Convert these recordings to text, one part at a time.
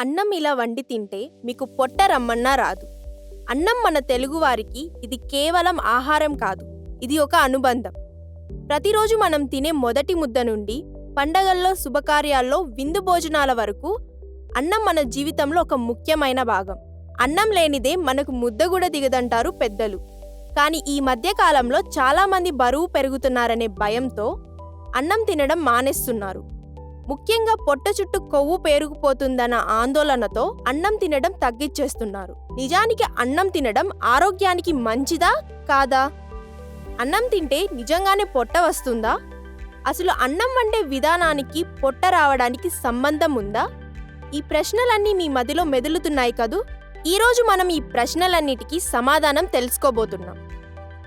అన్నం ఇలా వండి తింటే మీకు పొట్ట రమ్మన్నా రాదు. అన్నం మన తెలుగువారికి ఇది కేవలం ఆహారం కాదు ఇది ఒక అనుబంధం. ప్రతిరోజు మనం తినే మొదటి ముద్ద నుండి పండగల్లో శుభకార్యాల్లో విందు భోజనాల వరకు అన్నం మన జీవితంలో ఒక ముఖ్యమైన భాగం. అన్నం లేనిదే మనకు ముద్ద కూడా దిగదంటారు పెద్దలు. కానీ ఈ మధ్యకాలంలో చాలామంది బరువు పెరుగుతున్నారనే భయంతో అన్నం తినడం మానేస్తున్నారు. ముఖ్యంగా పొట్ట చుట్టూ కొవ్వు పేరుకుపోతుందన్న ఆందోళనతో అన్నం తినడం తగ్గించేస్తున్నారు నిజానికి అన్నం తినడం ఆరోగ్యానికి మంచిదా కాదా? అన్నం తింటే నిజంగానే పొట్ట వస్తుందా? అసలు అన్నం వండే విధానానికి పొట్ట రావడానికి సంబంధం ఉందా? ఈ ప్రశ్నలన్నీ మీ మదిలో మెదులుతున్నాయి కదూ? ఈరోజు మనం ఈ ప్రశ్నలన్నిటికీ సమాధానం తెలుసుకోబోతున్నాం.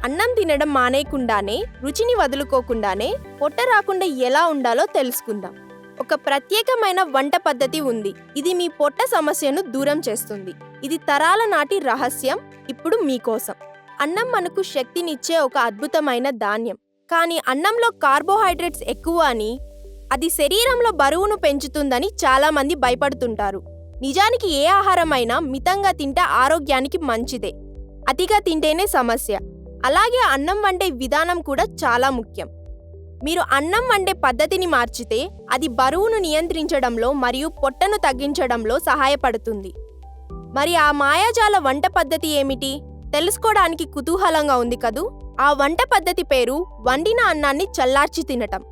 అన్నం తినడం మానేయకుండానే రుచిని వదులుకోకుండానే పొట్ట రాకుండా ఎలా ఉండాలో తెలుసుకుందాం. ఒక ప్రత్యేకమైన వంట పద్ధతి ఉంది. ఇది మీ పొట్ట సమస్యను దూరం చేస్తుంది. ఇది తరాల నాటి రహస్యం ఇప్పుడు మీకోసం. అన్నం మనకు శక్తినిచ్చే ఒక అద్భుతమైన ధాన్యం. కానీ అన్నంలో కార్బోహైడ్రేట్స్ ఎక్కువ అని అది శరీరంలో బరువును పెంచుతుందని చాలామంది భయపడుతుంటారు. నిజానికి ఏ ఆహారమైనా మితంగా తింటే ఆరోగ్యానికి మంచిదే. అతిగా తింటేనే సమస్య. అలాగే అన్నం వండే విధానం కూడా చాలా ముఖ్యం. మీరు అన్నం వండే పద్ధతిని మార్చితే అది బరువును నియంత్రించడంలో మరియు పొట్టను తగ్గించడంలో సహాయపడుతుంది. మరి ఆ మాయాజాల వంట పద్ధతి ఏమిటి? తెలుసుకోవడానికి కుతూహలంగా ఉంది కదూ? ఆ వంట పద్ధతి పేరు వండిన అన్నాన్ని చల్లార్చి తినటం.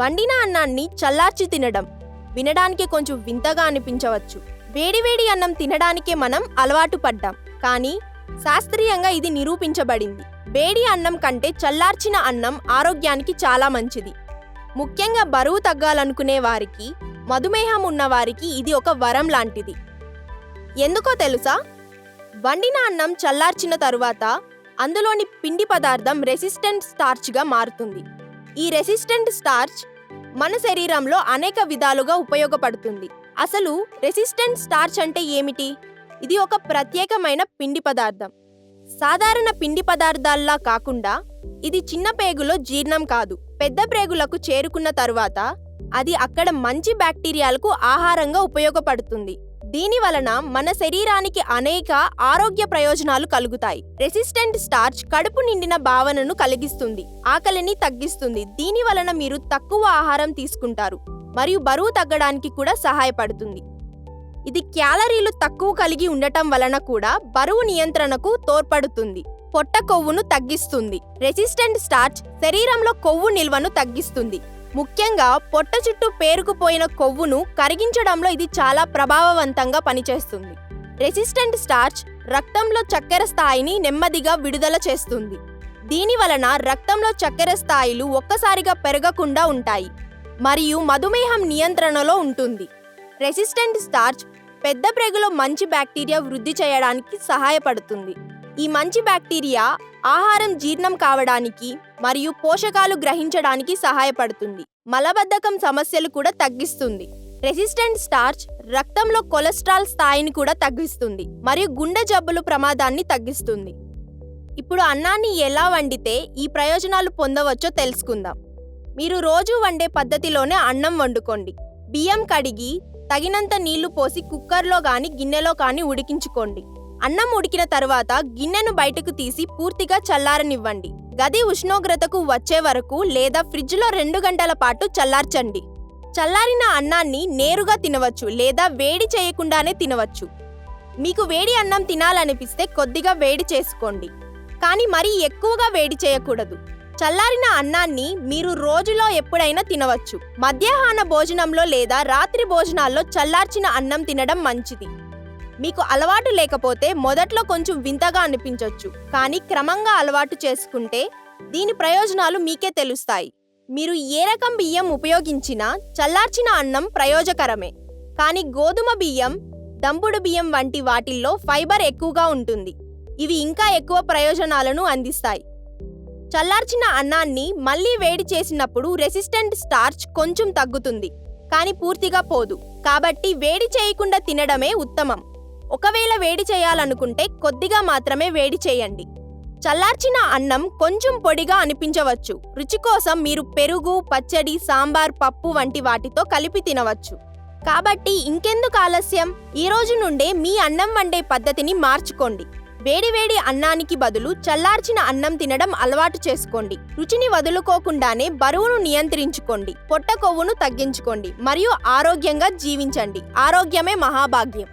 వండిన అన్నాన్ని చల్లార్చి తినడం. వినడానికి కొంచెం వింతగా అనిపించవచ్చు. వేడివేడి అన్నం తినడానికే మనం అలవాటు పడ్డాం. కానీ శాస్త్రీయంగా ఇది నిరూపించబడింది. వేడి అన్నం కంటే చల్లార్చిన అన్నం ఆరోగ్యానికి చాలా మంచిది. ముఖ్యంగా బరువు తగ్గాలనుకునే వారికి మధుమేహం ఉన్నవారికి ఇది ఒక వరం లాంటిది. ఎందుకో తెలుసా? వండిన అన్నం చల్లార్చిన తరువాత అందులోని పిండి పదార్థం రెసిస్టెంట్ స్టార్చ్గా మారుతుంది. ఈ రెసిస్టెంట్ స్టార్చ్ మన శరీరంలో అనేక విధాలుగా ఉపయోగపడుతుంది. అసలు రెసిస్టెంట్ స్టార్చ్ అంటే ఏమిటి? ఇది ఒక ప్రత్యేకమైన పిండి పదార్థం. సాధారణ పిండి పదార్థాల్లా కాకుండా ఇది చిన్న పేగులో జీర్ణం కాదు. పెద్ద ప్రేగులకు చేరుకున్న తరువాత అది అక్కడ మంచి బ్యాక్టీరియాలకు ఆహారంగా ఉపయోగపడుతుంది. దీని వలన మన శరీరానికి అనేక ఆరోగ్య ప్రయోజనాలు కలుగుతాయి. రెసిస్టెంట్ స్టార్చ్ కడుపు నిండిన భావనను కలిగిస్తుంది. ఆకలిని తగ్గిస్తుంది. దీని వలన మీరు తక్కువ ఆహారం తీసుకుంటారు. మరియు బరువు తగ్గడానికి కూడా సహాయపడుతుంది. ఇది క్యాలరీలు తక్కువ కలిగి ఉండటం వలన కూడా బరువు నియంత్రణకు తోడ్పడుతుంది. పొట్ట కొవ్వును తగ్గిస్తుంది. రెసిస్టెంట్ స్టార్చ్ శరీరంలో కొవ్వు నిల్వను తగ్గిస్తుంది. ముఖ్యంగా పొట్ట చుట్టూ పేరుకుపోయిన కొవ్వును కరిగించడంలో ఇది చాలా ప్రభావవంతంగా పనిచేస్తుంది. రెసిస్టెంట్ స్టార్చ్ రక్తంలో చక్కెర స్థాయిని నెమ్మదిగా విడుదల చేస్తుంది. దీని వలన రక్తంలో చక్కెర స్థాయిలు ఒక్కసారిగా పెరగకుండా ఉంటాయి. మరియు మధుమేహం నియంత్రణలో ఉంటుంది. రెసిస్టెంట్ స్టార్చ్ పెద్ద ప్రేగులో మంచి బ్యాక్టీరియా వృద్ధి చేయడానికి సహాయపడుతుంది. ఈ మంచి బ్యాక్టీరియా ఆహారం జీర్ణం కావడానికి మరియు పోషకాలు గ్రహించడానికి సహాయపడుతుంది. మలబద్ధకం సమస్యలు కూడా తగ్గిస్తుంది. రెసిస్టెంట్ స్టార్చ్ రక్తంలో కొలెస్ట్రాల్ స్థాయిని కూడా తగ్గిస్తుంది మరియు గుండె జబ్బులు ప్రమాదాన్ని తగ్గిస్తుంది. ఇప్పుడు అన్నాన్ని ఎలా వండితే ఈ ప్రయోజనాలు పొందవచ్చో తెలుసుకుందాం. మీరు రోజు వండే పద్ధతిలోనే అన్నం వండుకోండి. బియ్యం కడిగి తగినంత నీళ్ళు పోసి కుక్కర్లో గాని గిన్నెలో కానీ ఉడికించుకోండి. అన్నం ఉడికిన తర్వాత గిన్నెను బయటకు తీసి పూర్తిగా చల్లారనివ్వండి. గది ఉష్ణోగ్రతకు వచ్చే వరకు లేదా ఫ్రిడ్జ్లో రెండు గంటల పాటు చల్లార్చండి. చల్లారిన అన్నాన్ని నేరుగా తినవచ్చు లేదా వేడి చేయకుండానే తినవచ్చు. మీకు వేడి అన్నం తినాలనిపిస్తే కొద్దిగా వేడి చేసుకోండి. కానీ మరీ ఎక్కువగా వేడి చేయకూడదు. చల్లారిన అన్నాన్ని మీరు రోజులో ఎప్పుడైనా తినవచ్చు. మధ్యాహ్న భోజనంలో లేదా రాత్రి భోజనాల్లో చల్లార్చిన అన్నం తినడం మంచిది. మీకు అలవాటు లేకపోతే మొదట్లో కొంచెం వింతగా అనిపించవచ్చు కానీ క్రమంగా అలవాటు చేసుకుంటే దీని ప్రయోజనాలు మీకే తెలుస్తాయి. మీరు ఏ రకం బియ్యం ఉపయోగించినా చల్లార్చిన అన్నం ప్రయోజకరమే. కానీ గోధుమ బియ్యం దంపుడు బియ్యం వంటి వాటిల్లో ఫైబర్ ఎక్కువగా ఉంటుంది. ఇవి ఇంకా ఎక్కువ ప్రయోజనాలను అందిస్తాయి. చల్లార్చిన అన్నాన్ని మళ్ళీ వేడి చేసినప్పుడు రెసిస్టెంట్ స్టార్చ్ కొంచెం తగ్గుతుంది కానీ పూర్తిగా పోదు. కాబట్టి వేడి చేయకుండా తినడమే ఉత్తమం. ఒకవేళ వేడి చేయాలనుకుంటే కొద్దిగా మాత్రమే వేడి చేయండి. చల్లార్చిన అన్నం కొంచెం పొడిగా అనిపించవచ్చు. రుచి కోసం మీరు పెరుగు పచ్చడి సాంబార్ పప్పు వంటి వాటితో కలిపి తినవచ్చు. కాబట్టి ఇంకెందుకు ఆలస్యం? ఈ రోజు నుండే మీ అన్నం వండే పద్ధతిని మార్చుకోండి. వేడివేడి అన్నానికి బదులు చల్లార్చిన అన్నం తినడం అలవాటు చేసుకోండి. రుచిని వదులుకోకుండానే బరువును నియంత్రించుకోండి. పొట్ట కొవ్వును తగ్గించుకోండి. మరియు ఆరోగ్యంగా జీవించండి. ఆరోగ్యమే మహాభాగ్యం.